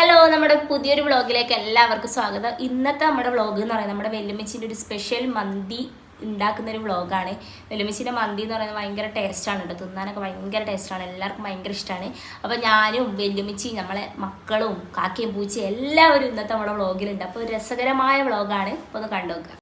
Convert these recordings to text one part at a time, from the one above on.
Hello നമ്മുടെ പുതിയൊരു വ്ളോഗിലേക്ക് എല്ലാവർക്കും സ്വാഗതം. ഇന്നത്തെ നമ്മുടെ വ്ളോഗ് എന്ന് പറയുന്നത് നമ്മുടെ വെല്ലുമിച്ചിന്റെ ഒരു സ്പെഷ്യൽ മന്തി ഉണ്ടാക്കുന്ന ഒരു വ്ളോഗാണ്. വെല്ലുമിച്ചിന്റെ മന്തി എന്ന് പറയുന്നത് ഭയങ്കര ടേസ്റ്റാണ് കേട്ടോ. തിന്നാനൊക്കെ ഭയങ്കര ടേസ്റ്റാണ് എല്ലാവർക്കും ഭയങ്കര ഇഷ്ടമാണ് അപ്പോൾ ഞാനും വെല്ലുമിച്ചി നമ്മളെ മക്കളും കാക്കയും പൂച്ചയും എല്ലാവരും ഇന്നത്തെ നമ്മുടെ വ്ളോഗിലുണ്ട്. അപ്പോൾ ഒരു രസകരമായ വ്ളോഗാണ്. അപ്പോൾ ഒന്ന് കണ്ടു നോക്കുക.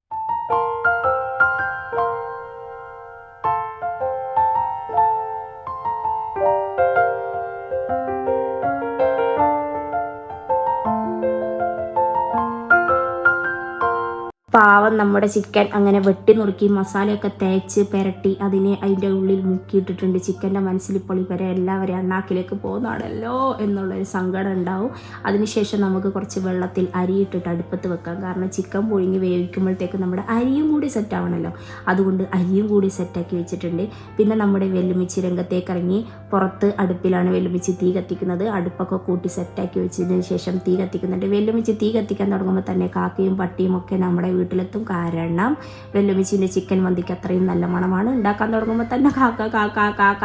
പാവം നമ്മുടെ ചിക്കൻ അങ്ങനെ വെട്ടി നുറുക്കി മസാലയൊക്കെ തേച്ച് പെരട്ടി അതിനെ അതിന്റെ ഉള്ളിൽ മുക്കിയിട്ടിട്ടുണ്ട്. ചിക്കന്റെ മനസ്സിൽ ഇപ്പോൾ ഇവരെ എല്ലാവരും എണ്ണാക്കിലേക്ക് പോകുന്നതാണല്ലോ എന്നുള്ളൊരു സങ്കടം ഉണ്ടാവും. അതിനുശേഷം നമുക്ക് കുറച്ച് വെള്ളത്തിൽ അരിയിട്ടിട്ട് അടുപ്പത്ത് വെക്കാം. കാരണം ചിക്കൻ പുഴുങ്ങി വേവിക്കുമ്പോഴത്തേക്ക് നമ്മുടെ അരിയും കൂടി സെറ്റ് അതുകൊണ്ട് അരിയും കൂടി സെറ്റാക്കി വെച്ചിട്ടുണ്ട്. പിന്നെ നമ്മുടെ വെല്ലുമിച്ചി രംഗത്തേക്ക് ഇറങ്ങി പുറത്ത് അടുപ്പിലാണ് വെല്ലുമിച്ചി തീ കത്തിക്കുന്നത്. അടുപ്പൊക്കെ കൂട്ടി സെറ്റാക്കി വെച്ചതിന് ശേഷം തീ കത്തിക്കുന്നുണ്ട്. വെല്ലുമിച്ചി തീ കത്തിക്കാൻ തുടങ്ങുമ്പോൾ തന്നെ കാക്കയും പട്ടിയും ഒക്കെ നമ്മുടെ വീട്ടിലെത്തും. കാരണം വെല്ലുമിച്ചിന്റെ ചിക്കൻ മന്തിക്ക് അത്രയും നല്ല മണമാണ്. ഉണ്ടാക്കാൻ തുടങ്ങുമ്പോൾ തന്നെ കാക്ക കാക്ക കാക്ക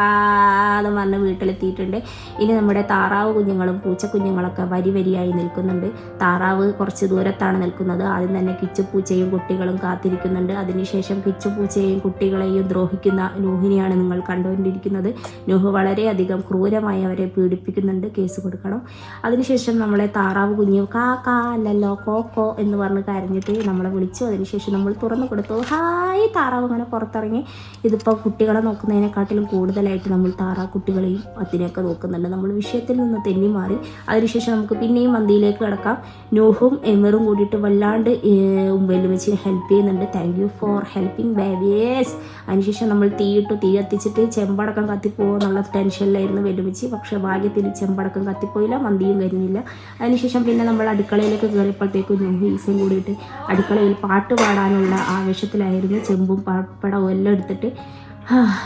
എന്ന് പറഞ്ഞ് വീട്ടിലെത്തിയിട്ടുണ്ട്. ഇനി നമ്മുടെ താറാവ് കുഞ്ഞുങ്ങളും പൂച്ചക്കുഞ്ഞുങ്ങളൊക്കെ വരി വരിയായി നിൽക്കുന്നുണ്ട്. താറാവ് കുറച്ച് ദൂരത്താണ് നിൽക്കുന്നത്. ആദ്യം തന്നെ കിച്ചുപൂച്ചയും കുട്ടികളും കാത്തിരിക്കുന്നുണ്ട്. അതിനുശേഷം കിച്ചുപൂച്ചയെയും കുട്ടികളെയും ദ്രോഹിക്കുന്ന നൂഹിനെയാണ് നിങ്ങൾ കണ്ടുകൊണ്ടിരിക്കുന്നത്. നൂഹ് വളരെയധികം ക്രൂരമായി അവരെ പീഡിപ്പിക്കുന്നുണ്ട്. കേസ് കൊടുക്കണം. അതിനുശേഷം നമ്മളെ താറാവ് കുഞ്ഞു കാക്ക അല്ലല്ലോ കോക്കോ എന്ന് പറഞ്ഞ് കരഞ്ഞിട്ട് നമ്മളെ വിളിച്ചു. അതിനുശേഷം നമ്മൾ തുറന്നു കൊടുത്തു. ഹായ് താറാവ് അങ്ങനെ പുറത്തിറങ്ങി. ഇതിപ്പോൾ കുട്ടികളെ നോക്കുന്നതിനെക്കാട്ടിലും കൂടുതലായിട്ട് നമ്മൾ താറാവ് കുട്ടികളെയും അതിനെയൊക്കെ നോക്കുന്നുണ്ട്. നമ്മൾ വിഷയത്തിൽ നിന്ന് തെന്നി മാറി. അതിനുശേഷം നമുക്ക് പിന്നെയും മന്തിയിലേക്ക് കിടക്കാം. നോഹും എമറും കൂടിയിട്ട് വല്ലാണ്ട് വെല്ലുമിച്ചിനെ ഹെൽപ്പ് ചെയ്യുന്നുണ്ട്. താങ്ക് യു ഫോർ ഹെൽപ്പിംഗ് ബേബിയേഴ്സ് അതിനുശേഷം നമ്മൾ തീയിട്ടു തീ കത്തിച്ചിട്ട് ചെമ്പടക്കം കത്തിപ്പോകും എന്നുള്ള ടെൻഷനിലായിരുന്നു വെല്ലുവിച്ച് പക്ഷേ ഭാഗ്യത്തിന് ചെമ്പടക്കം കത്തിപ്പോയില്ല മന്തിയും കരിഞ്ഞില്ല അതിനുശേഷം പിന്നെ നമ്മൾ അടുക്കളയിലേക്ക് കയറിയപ്പോഴത്തേക്കും നൂഹ് ഈസും കൂടിയിട്ട് അടുക്കളയിൽ പാട്ട് പാടാനുള്ള ആവേശത്തിലായിരുന്നു ചെമ്പും പപ്പടവും എല്ലാം എടുത്തിട്ട്.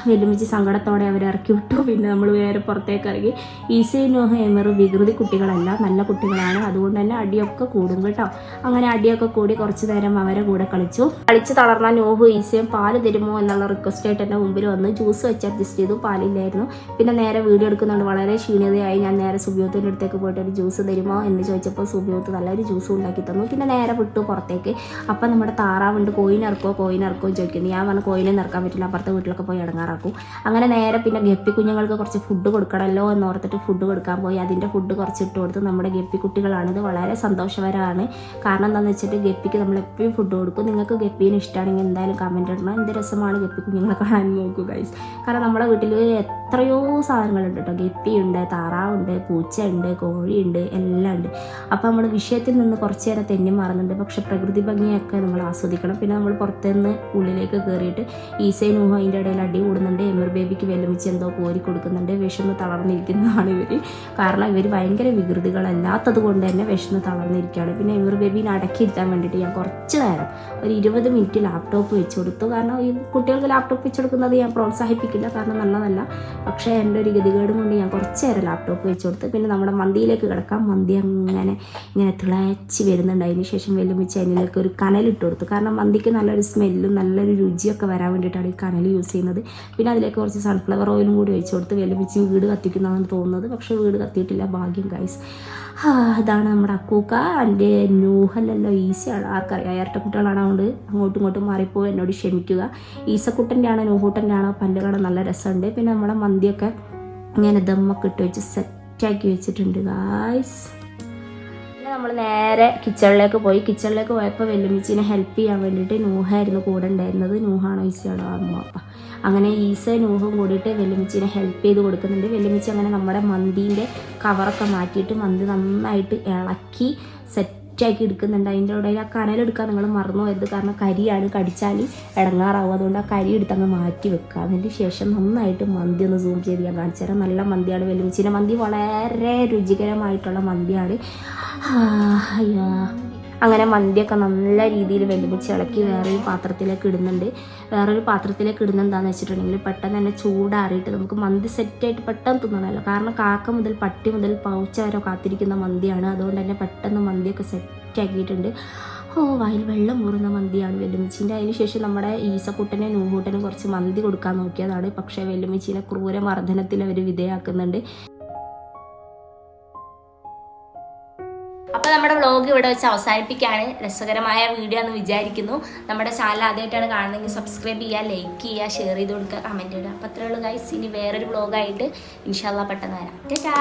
വെല്ലുമിച്ച് സങ്കടത്തോടെ അവരെ ഇറക്കി വിട്ടു. പിന്നെ നമ്മൾ വേറെ പുറത്തേക്ക് ഇറങ്ങി. ഈസി നോഹ എമർ വികൃതി കുട്ടികളല്ല നല്ല കുട്ടികളാണ്. അതുകൊണ്ട് തന്നെ അടിയൊക്കെ കൂടും കേട്ടോ. അങ്ങനെ അടിയൊക്കെ കൂടി കുറച്ച് നേരം അവരെ കൂടെ കളിച്ചു. കളിച്ച് തളർന്ന നോഹു ഈസയും പാൽ തരുമോ എന്നുള്ള റിക്വസ്റ്റ് ആയിട്ട് എന്റെ മുമ്പിൽ വന്ന് ജ്യൂസ് വെച്ച് അഡ്ജസ്റ്റ് ചെയ്തു. പാലില്ലായിരുന്നു. പിന്നെ നേരെ വീഡിയോ എടുക്കുന്നുണ്ട്. വളരെ ക്ഷീണിതയായി. ഞാൻ നേരെ സുബിയോത്തിന്റെ അടുത്തേക്ക് പോയിട്ട് ഒരു ജ്യൂസ് തരുമോ എന്ന് ചോദിച്ചപ്പോൾ സുബിയോത്ത് നല്ലൊരു ജ്യൂസ് ഉണ്ടാക്കി തന്നു. പിന്നെ നേരെ വിട്ടു പുറത്തേക്ക്. അപ്പം നമ്മുടെ താറാവുണ്ട് കോയിനിറക്കോ കോയിനിറക്കോ ചോദിക്കുന്നു. ഞാൻ പറഞ്ഞു കോയിനെ നിറക്കാൻ പറ്റില്ല. അപ്പുറത്തെ വീട്ടിലൊക്കെ പോയി ഇടങ്ങാറാക്കും. അങ്ങനെ നേരെ പിന്നെ ഗപ്പി കുഞ്ഞുങ്ങൾക്ക് കുറച്ച് ഫുഡ് കൊടുക്കണമല്ലോ എന്ന് ഓർത്തിട്ട് ഫുഡ് കൊടുക്കാൻ പോയി. അതിന്റെ ഫുഡ് കുറച്ച് ഇട്ട് കൊടുത്ത് നമ്മുടെ ഗപ്പി കുട്ടികളാണിത് വളരെ സന്തോഷകരമാണ്. കാരണം എന്താണെന്ന് വെച്ചിട്ട് ഗപ്പിക്ക് നമ്മൾ എപ്പോഴും ഫുഡ് കൊടുക്കും. നിങ്ങൾക്ക് ഗപ്പീനെ ഇഷ്ടമാണെങ്കിൽ എന്തായാലും കമന്റ് ഇടണം. എന്ത് രസമാണ് ഗപ്പി കുഞ്ഞുങ്ങളെ കാണാൻ നോക്കൂ ഗൈസ് കാരണം നമ്മുടെ വീട്ടിൽ എത്രയോ സാധനങ്ങളുണ്ട് കേട്ടോ. ഗപ്പിയുണ്ട് താറാവുണ്ട് പൂച്ചയുണ്ട് കോഴിയുണ്ട് എല്ലാം ഉണ്ട്. അപ്പോൾ നമ്മൾ വിഷയത്തിൽ നിന്ന് കുറച്ച് നേരം തെന്നി മാറുന്നുണ്ട്. പക്ഷേ പ്രകൃതി ഭംഗിയൊക്കെ നമ്മൾ ആസ്വദിക്കണം. പിന്നെ നമ്മൾ പുറത്തുനിന്ന് ഉള്ളിലേക്ക് കയറിയിട്ട് ഈസൈ നൂഹ അതിന്റെ ഇടയിൽ അടി കൂടുന്നുണ്ട്. എമർ ബേബിക്ക് വെല്ലുമിച്ച് എന്തോ കോരി കൊടുക്കുന്നുണ്ട്. വിഷമ തളർന്നിരിക്കുന്നതാണ് ഇവർ കാരണം ഇവർ ഭയങ്കര വികൃതികളല്ലാത്തത് കൊണ്ട് തന്നെ വിഷമ് തളർന്നിരിക്കുകയാണ്. പിന്നെ എമർ ബേബിനെ അടക്കിയിരുത്താൻ വേണ്ടിയിട്ട് ഞാൻ കുറച്ച് നേരം ഒരു ഇരുപത് മിനിറ്റ് ലാപ്ടോപ്പ് വെച്ച് കൊടുത്തു. കാരണം ഈ കുട്ടികൾക്ക് ലാപ്ടോപ്പ് വെച്ച് കൊടുക്കുന്നത് ഞാൻ പ്രോത്സാഹിപ്പിക്കില്ല. കാരണം നല്ലതല്ല. പക്ഷേ എന്റെ ഒരു ഗതികേടും കൊണ്ട് ഞാൻ കുറച്ച് നേരം ലാപ്ടോപ്പ് വെച്ച് കൊടുത്ത്. പിന്നെ നമ്മുടെ മന്തിയിലേക്ക് കിടക്കാം മന്തി അങ്ങനെ ഇങ്ങനെ തിളച്ച് വരുന്നുണ്ട്. അതിന് ശേഷം വെല്ലുമിച്ച് അതിലേക്ക് ഒരു കനലിട്ട് കൊടുത്തു. കാരണം മന്തിക്ക് നല്ലൊരു സ്മെല്ലും നല്ലൊരു രുചിയൊക്കെ വരാൻ വേണ്ടിയിട്ടാണ് ഈ കനൽ യൂസ് ചെയ്യുന്നത്. പിന്നെ അതിലേക്ക് കുറച്ച് സൺഫ്ലവർ ഓയിലും കൂടി ഒഴിച്ച് കൊടുത്ത് വെല്ലുമിച്ച് വീട് കത്തിക്കുന്നതാണ് തോന്നുന്നത്. പക്ഷേ വീട് കത്തിയിട്ടില്ല. ഭാഗ്യം ഗൈസ് ഇതാണ് നമ്മുടെ അക്കൂക്ക എന്റെ നൂഹല്ലല്ലോ ഈസിയാണ് ആർക്കറിയാം. ഇരട്ടക്കുട്ടികളാണ് അതുകൊണ്ട് അങ്ങോട്ടും ഇങ്ങോട്ടും മാറിപ്പോയി എന്നോട് ക്ഷമിക്കുക. ഈസക്കുട്ടന്റെ ആണോ നൂഹൂട്ടന്റെ ആണോ പല്ല് നല്ല രസമുണ്ട്. പിന്നെ നമ്മുടെ മന്തിയൊക്കെ ഇങ്ങനെ ദമ്മൊക്കെ ഇട്ട് വെച്ച് സെറ്റാക്കി വെച്ചിട്ടുണ്ട് ഗായ്സ് പിന്നെ നമ്മൾ നേരെ കിച്ചണിലേക്ക് പോയി. കിച്ചണിലേക്ക് പോയപ്പോൾ വെല്ലുമിച്ചിനെ ഹെൽപ്പ് ചെയ്യാൻ വേണ്ടിയിട്ട് നൂഹായിരുന്നു കൂടെ ഉണ്ടായിരുന്നത്. നൂഹാണോ ഈസയാണോ അമ്മ. അപ്പ അങ്ങനെ ഈസ നൂഹും കൂടിയിട്ട് വെല്ലുമിച്ചിനെ ഹെൽപ്പ് ചെയ്ത് കൊടുക്കുന്നുണ്ട്. വെല്ലുമിച്ചി അങ്ങനെ നമ്മുടെ മന്തിന്റെ കവറൊക്കെ മാറ്റിയിട്ട് മന്തി നന്നായിട്ട് ഇളക്കി സെറ്റാക്കി എടുക്കുന്നുണ്ട്. അതിന്റെ ഇടയിൽ ആ കനലെടുക്കാൻ നിങ്ങൾ മറന്നു പോയത് കാരണം കരിയാണ് കടിച്ചാൽ ഇടങ്ങാറാവും അതുകൊണ്ട് ആ കരി എടുത്ത് അങ്ങ് മാറ്റി വെക്കുക. അതിന് ശേഷം നന്നായിട്ട് മന്തി ഒന്ന് സൂം ചെയ്ത് ഞാൻ കാണിച്ചു തരാം. നല്ല മന്തിയാണ് വെല്ലുമിച്ചിന്റെ മന്തി വളരെ രുചികരമായിട്ടുള്ള മന്തിയാണ്. അയ്യോ. അങ്ങനെ മന്തിയൊക്കെ നല്ല രീതിയിൽ വെല്ലുമിച്ച് ഇളക്കി വേറൊരു പാത്രത്തിലേക്ക് ഇടുന്നുണ്ട്. വേറൊരു പാത്രത്തിലേക്ക് ഇടുന്ന എന്താണെന്ന് വെച്ചിട്ടുണ്ടെങ്കിൽ പെട്ടെന്ന് തന്നെ ചൂടാറിയിട്ട് നമുക്ക് മന്തി സെറ്റായിട്ട് പെട്ടെന്ന് തിന്നണമല്ലോ. കാരണം കാക്ക മുതൽ പട്ടി മുതൽ പൗച്ച വരെ കാത്തിരിക്കുന്ന മന്തിയാണ്. അതുകൊണ്ട് തന്നെ പെട്ടെന്ന് മന്തിയൊക്കെ സെറ്റാക്കിയിട്ടുണ്ട് ഓ വായിൽ വെള്ളം മൂറുന്ന മന്തിയാണ് വെല്ലുമിച്ചിന്റെ. അതിന് ശേഷം നമ്മുടെ ഈസക്കുട്ടനെ നൂഹൂട്ടനും കുറച്ച് മന്തി കൊടുക്കാൻ നോക്കിയതാണ്. പക്ഷേ വെല്ലുമിച്ചിനെ ക്രൂരമർദ്ദനത്തിൽ അവർ വിധേയാക്കുന്നുണ്ട്. അപ്പോൾ നമ്മുടെ വ്ളോഗ് ഇവിടെ വെച്ച് അവസാനിപ്പിക്കുകയാണ്. രസകരമായ വീഡിയോ എന്ന് വിചാരിക്കുന്നു. നമ്മുടെ ചാനൽ ആദ്യമായിട്ടാണ് കാണുന്നതെങ്കിൽ സബ്സ്ക്രൈബ് ചെയ്യുക ലൈക്ക് ചെയ്യുക ഷെയർ ചെയ്ത് കൊടുക്കുക കമന്റ് ഇടുക. അപ്പോൾ അത്രയുള്ളൂ ഗൈസ് ഇനി വേറൊരു വ്ളോഗായിട്ട് ഇൻഷാല്ല പെട്ടെന്ന് വരാം. ടാ